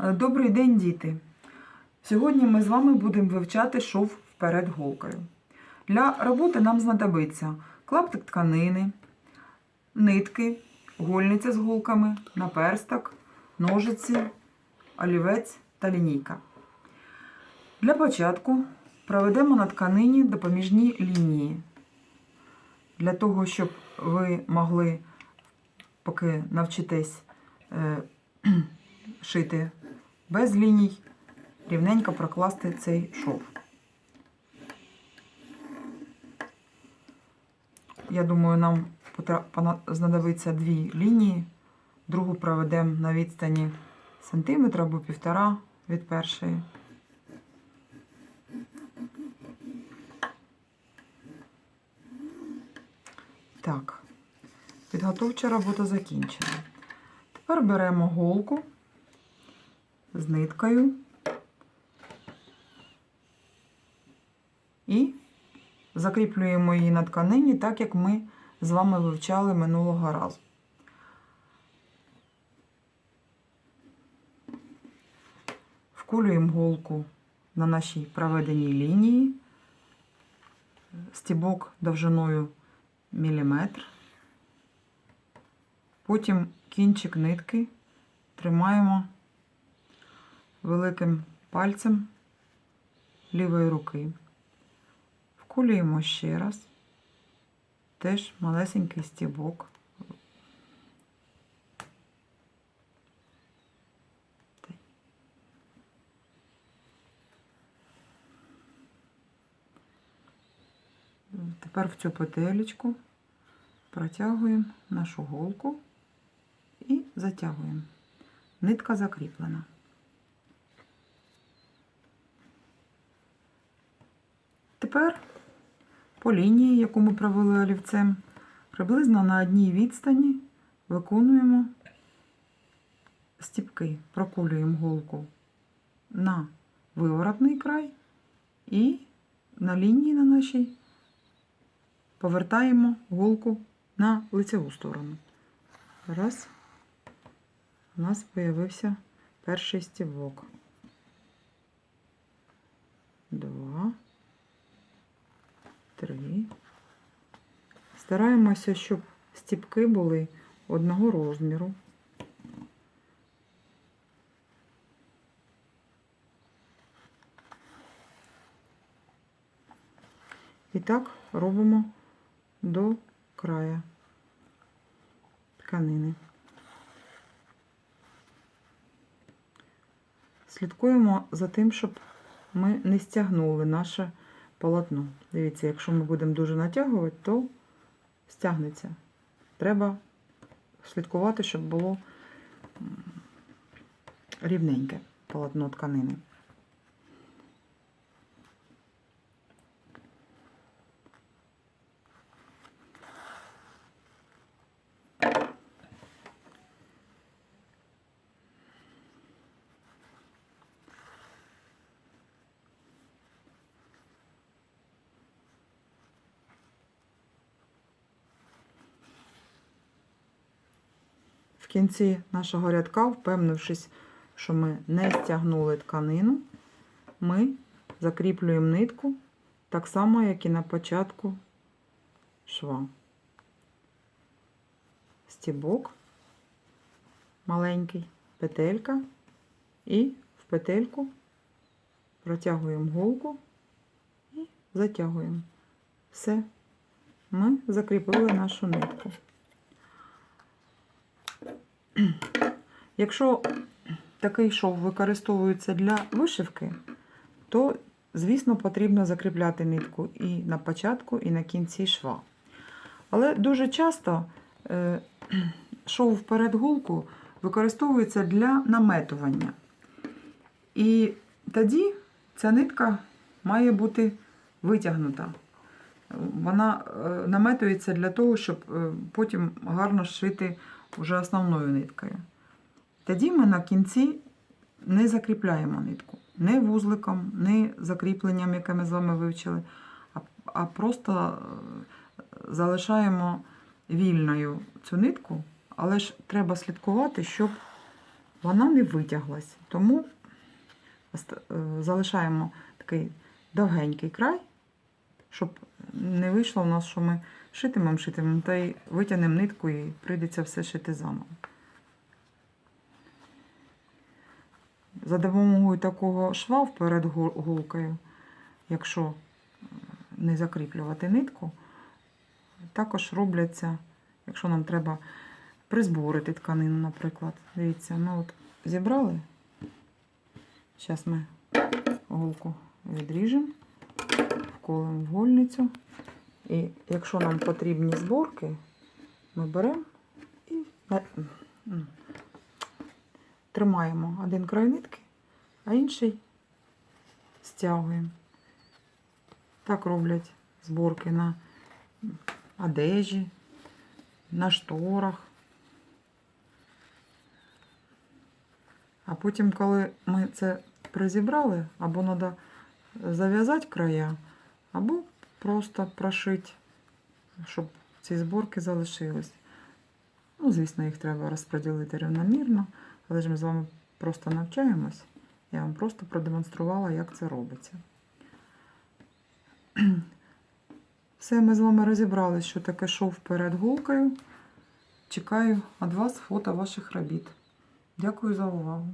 Е, Добрий день, діти! Сьогодні ми з вами будемо вивчати шов вперед голкою. Для роботи нам знадобиться клаптик тканини, нитки, гольниця з голками, наперсток, ножиці, олівець та лінійка. Для початку проведемо на тканині допоміжні лінії. Для того, щоб ви могли, поки навчитесь е, шити без ліній, рівненько прокласти цей шов. Я думаю, нам знадобиться дві лінії. Другу проведемо на відстані сантиметра або півтора від першої. Так, підготовча робота закінчена. Тепер беремо голку з ниткою і закріплюємо її на тканині, так як ми з вами вивчали минулого разу. Вкулюємо голку на нашій проведеній лінії, стібок довжиною міліметр. Потім кінчик нитки тримаємо великим пальцем лівої руки. Вкулюємо ще раз. Теж малесенький стібок. Тепер в цю петелечку протягуємо нашу голку і затягуємо. Нитка закріплена. Тепер по лінії, яку ми провели олівцем, приблизно на одній відстані виконуємо стіпки, прокулюємо голку на виворотний край і на лінії на нашій повертаємо голку на лицеву сторону. Раз. У нас з'явився перший стібок. Стараємося, щоб стіпки були одного розміру. І так робимо до края тканини. Слідкуємо за тим, щоб ми не стягнули наше полотно. Дивіться, якщо ми будемо дуже натягувати, то стягнеться. Треба слідкувати, щоб було рівненьке полотно тканини. Кінці нашого рядка, впевнившись, що ми не стягнули тканину, ми закріплюємо нитку так само, як і на початку шва. Стібок маленький, петелька, і в петельку протягуємо голку і затягуємо. Все, ми закріпили нашу нитку. Якщо такий шов використовується для вишивки, то, звісно, потрібно закріпляти нитку і на початку, і на кінці шва. Але дуже часто е, шов вперед гулку використовується для наметування. І тоді ця нитка має бути витягнута. Вона е, наметується для того, щоб е, потім гарно зшити вже основною ниткою. Тоді ми на кінці не закріпляємо нитку. Не вузликом, не закріпленням, яке ми з вами вивчили, а, а просто е, залишаємо вільною цю нитку, але ж треба слідкувати, щоб вона не витяглась. Тому е, залишаємо такий довгенький край, щоб не вийшло в нас, що ми шитимемо, шитимемо, та й витягнемо нитку і прийдеться все шити заново. За допомогою такого шва вперед гулкою, якщо е, не закріплювати нитку, також робляться, якщо нам треба призборити тканину, наприклад. Дивіться, ми от зібрали. Зараз ми голку відріжемо, вколимо в гольницю. І якщо нам потрібні зборки, ми беремо і тримаємо один край нитки, а інший стягуємо. Так роблять зборки на одежі, на шторах. А потім, коли ми це призібрали, або треба зав'язати края, або просто прошити, щоб ці зборки залишились. Ну, звісно, їх треба розподілити рівномірно, але ж ми з вами просто навчаємось. Я вам просто продемонструвала, як це робиться. Все, ми з вами розібрали, що таке шов перед гулкою. Чекаю від вас фото ваших робіт. Дякую за увагу.